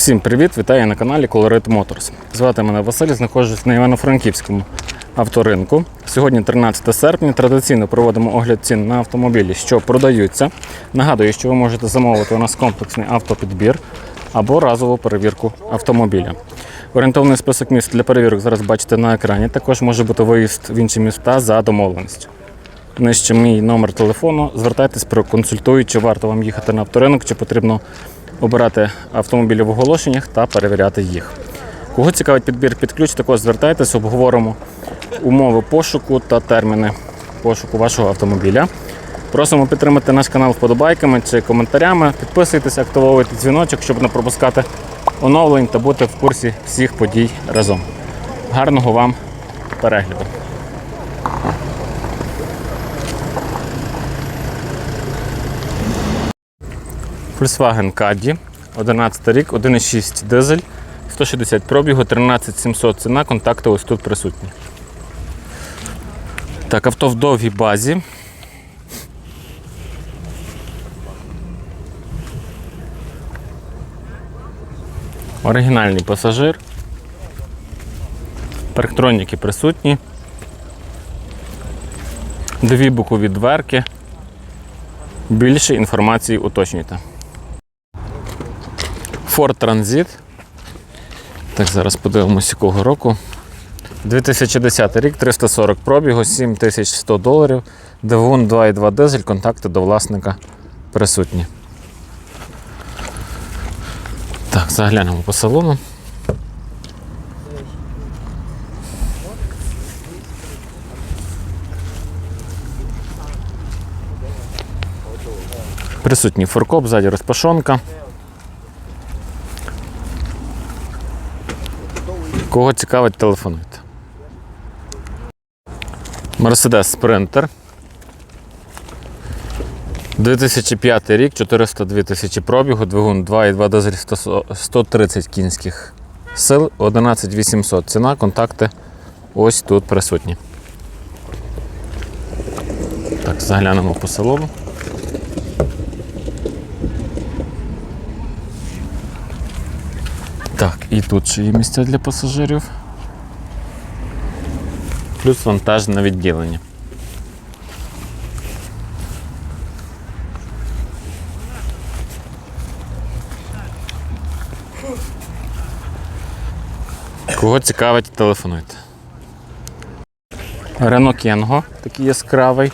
Всім привіт! Вітаю на каналі Colorit Motors. Звати мене Василь, знаходжусь на Івано-Франківському авторинку. Сьогодні 13 серпня. Традиційно проводимо огляд цін на автомобілі, що продаються. Нагадую, що ви можете замовити у нас комплексний автопідбір або разову перевірку автомобіля. Орієнтовний список міст для перевірок зараз бачите на екрані. Також може бути виїзд в інші міста за домовленістю. Нижче мій номер телефону. Звертайтесь, проконсультую, чи варто вам їхати на авторинок, чи потрібно обирати автомобілі в оголошеннях та перевіряти їх. Кого цікавить підбір під ключ, також звертайтесь, обговоримо умови пошуку та терміни пошуку вашого автомобіля. Просимо підтримати наш канал вподобайками чи коментарями. Підписуйтесь, активовуйте дзвіночок, щоб не пропускати оновлень та бути в курсі всіх подій разом. Гарного вам перегляду! Volkswagen Caddy, 11 рік, 1,6 дизель, 160 пробігу, 13700 ціна, контакти ось тут присутні. Так, авто в довгій базі. Оригінальний пасажир. Парктроніки присутні. Дві бокові дверки. Більше інформації уточнюйте. Ford Transit. Так, зараз подивимося, якого року. 2010 рік, 340 пробігу, 7100 доларів. Двигун 2,2 дизель, контакти до власника присутні. Так, заглянемо по салону. Присутній форкоп, ззаді розпашонка. Кого цікавить, телефонуйте. Mercedes Sprinter. 2005 рік, 402 тисячі пробігу, двигун 2,2 дизель 130 кінських сил, 11800 ціна, контакти ось тут присутні. Так, заглянемо по салону. Так, і тут ще є місця для пасажирів. Плюс вантажне відділення. Кого цікавить, телефонуйте. Рено Кенго, такий яскравий.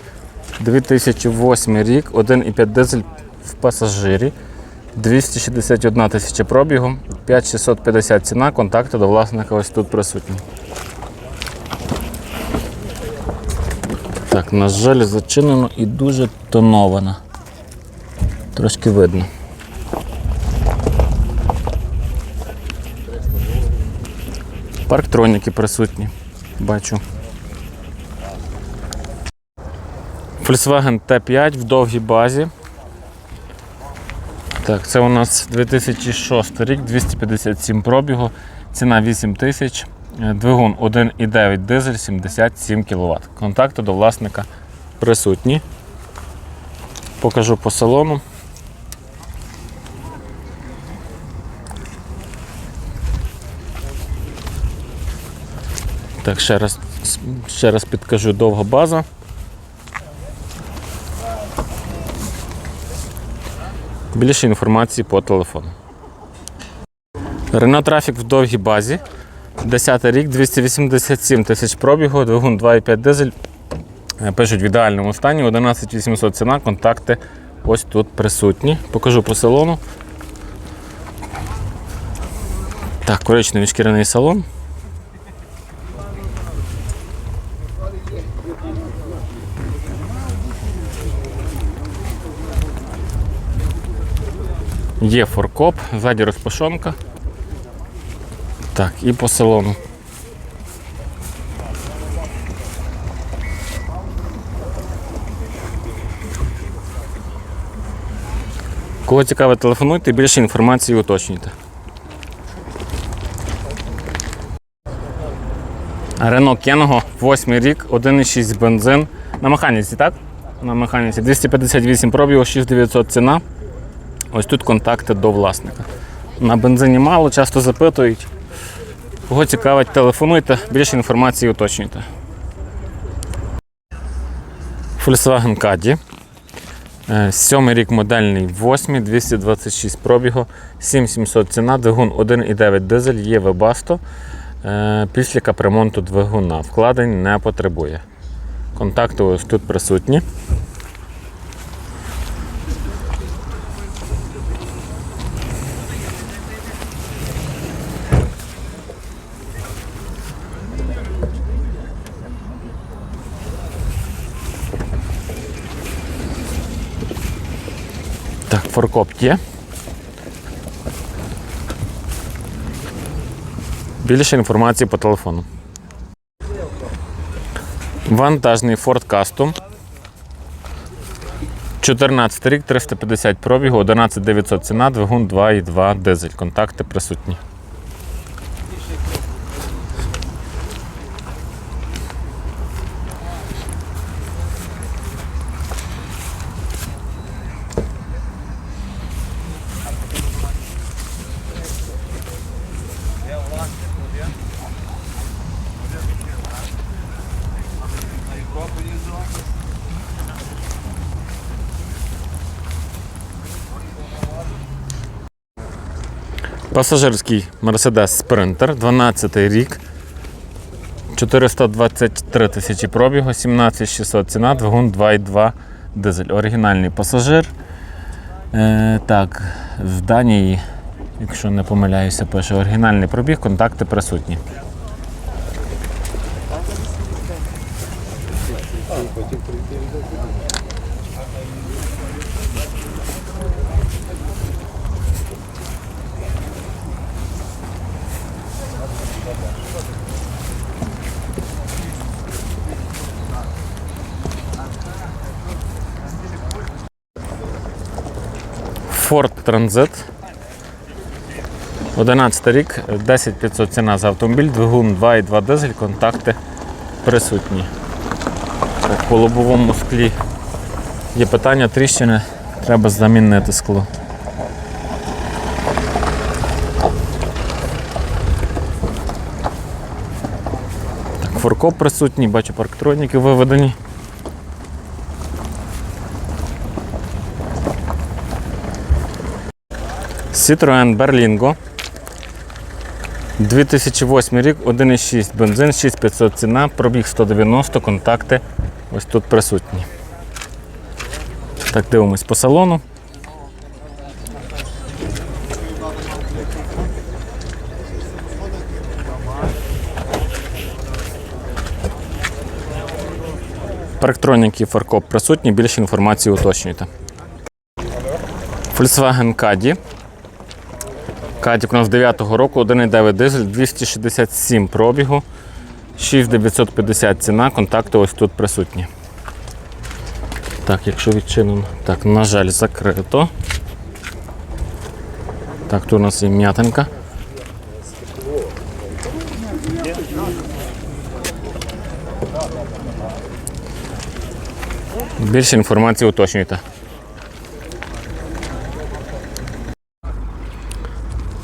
2008 рік, 1,5 дизель в пасажирі. 261 тисяча пробігу, 5650 ціна, контакти до власника ось тут присутні. Так, на жаль, зачинено і дуже тоновано. Трошки видно. Парктроніки присутні, бачу. Volkswagen T5 в довгій базі. Так, це у нас 2006 рік, 257 пробігу, ціна 8 тисяч, е, двигун 1,9 дизель, 77 кВт. Контакти до власника присутні. Покажу по салону. Так, ще раз, ще раз підкажу довга база. Більше інформації по телефону. Renault Traffic в довгій базі. 10 рік, 287 тисяч пробігу, двигун 2,5 дизель. Е, Пишуть в ідеальному стані, 11800 ціна, контакти ось тут присутні. Покажу по салону. Так, коричневий шкіряний салон. Є форкоп, ззаді розпашонка. Так, і по салону. Кого цікаве, телефонуйте, більше інформації уточнюйте. Рено Кенго, 8 рік, 1,6 бензин. На механіці, так? На механіці. 258 пробігу, 6900 ціна. Ось тут контакти до власника. На бензині мало, часто запитують. Кого цікавить, телефонуйте, більше інформації уточнюйте. Volkswagen Caddy. Е, Сьомий рік модельний 8, 226 пробігу, 7700 ціна, двигун 1,9 дизель, є вебасто. Е, Після капремонту двигуна. Вкладень не потребує. Контакти ось тут присутні. Є. Більше інформації по телефону. Вантажний Ford Custom. 14 рік, 350 пробігу, 11900 ціна, двигун 2,2 дизель. Контакти присутні. Пасажирський Mercedes Sprinter, 12 рік. 423 тисячі пробігу, 17600 ціна, двигун 2,2 дизель. Оригінальний пасажир. Е, так, в Данії, якщо не помиляюся, пише оригінальний пробіг, контакти присутні. Ford Transit. 11 рік, 10500 ціна за автомобіль, двигун 2,2 дизель, контакти присутні. По лобовому склі є питання тріщини, треба замінити скло. Так, форкоп присутній, бачу парктроніки виведені. Citroen Berlingo. 2008 рік, 1,6 бензин, 6500 ціна, пробіг 190, контакти ось тут присутні. Так, дивимось по салону. Парктроніки фаркоп присутні, більше інформації уточнюйте. Volkswagen Caddy. Катік у нас 9-го року, 1,9 дизель, 267 пробігу, 6950 ціна, контакти ось тут присутні. Так, якщо відчинено, так, на жаль, закрито. Так, тут у нас є м'ятинка. Більше інформації уточнюйте.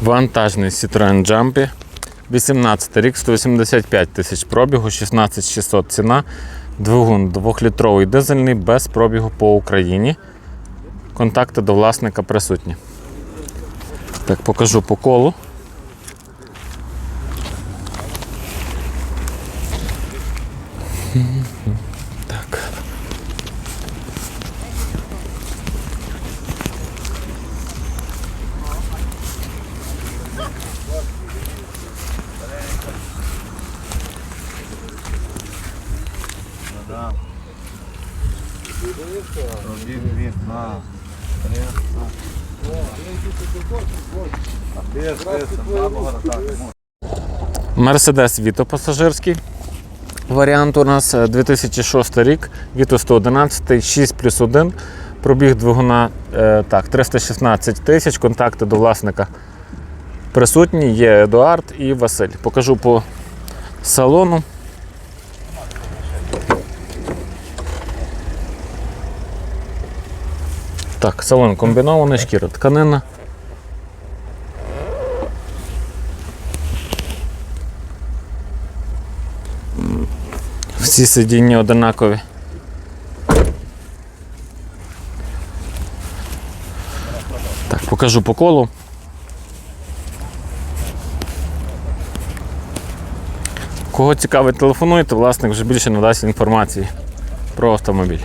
Вантажний Citroen Jumpy. 18 рік, 185 тисяч пробігу, 16600 ціна. Двигун 2-літровий дизельний без пробігу по Україні. Контакти до власника присутні. Так, покажу по колу. Так. Один вид. Мерседес Віто пасажирський. Варіант у нас е, 2006 рік, Віто 111, 6 плюс 1. Пробіг двигуна е, так, 316 тисяч, контакти до власника присутні, є Едуард і Василь. Покажу по салону. Так, салон комбінований, шкіра тканина. Всі сидіння одинакові. Так, покажу по колу. Кого цікавить, телефонуйте, власник вже більше надасть інформації про автомобіль.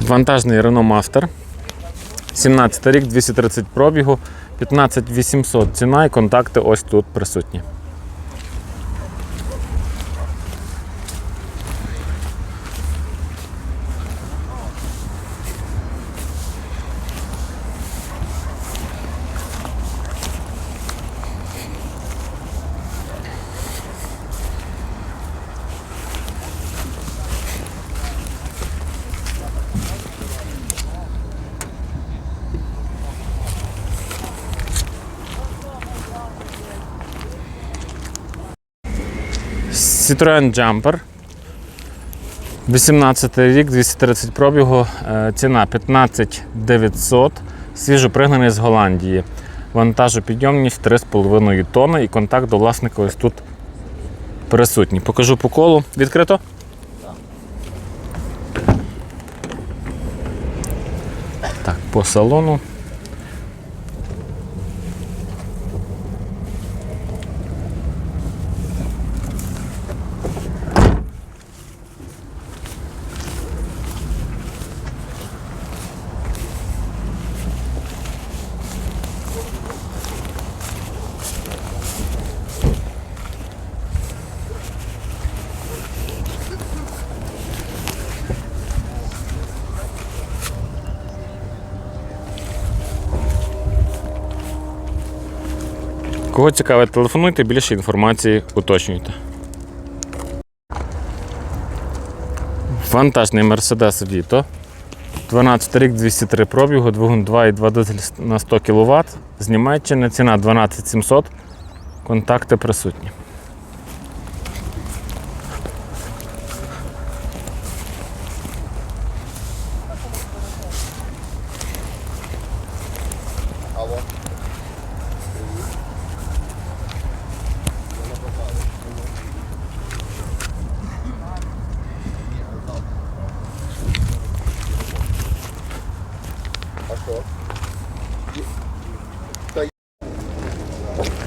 Вантажний Renault Master. 17 рік, 230 пробігу, 15 800 ціна і контакти ось тут присутні. Citroen Jumper. 18 рік, 230 пробігу, е, ціна 15 900, свіжопригнаний з Голландії. Вантажопідйомність 3,5 тонни і контакт до власника ось тут присутній. Покажу по колу. Відкрито? Так, по салону. Кого цікавить, телефонуйте, більше інформації уточнюйте. Вантажний Mercedes Vito. 12 рік, 203 пробігу, двигун 2,2 дизель на 100 кВт. З Німеччини ціна 12 700. Контакти присутні.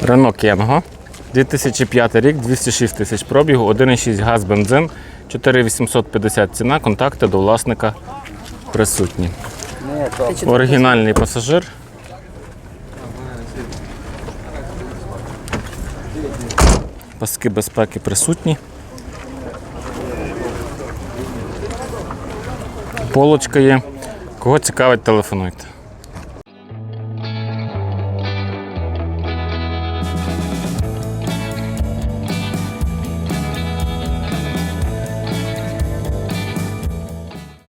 Рено Кенго. 2005 рік, 206 тисяч пробігу, 1,6 газ, бензин, 4850 ціна, контакти до власника присутні. Оригінальний пасажир. Паски безпеки присутні. Полочка є. Кого цікавить, телефонуйте.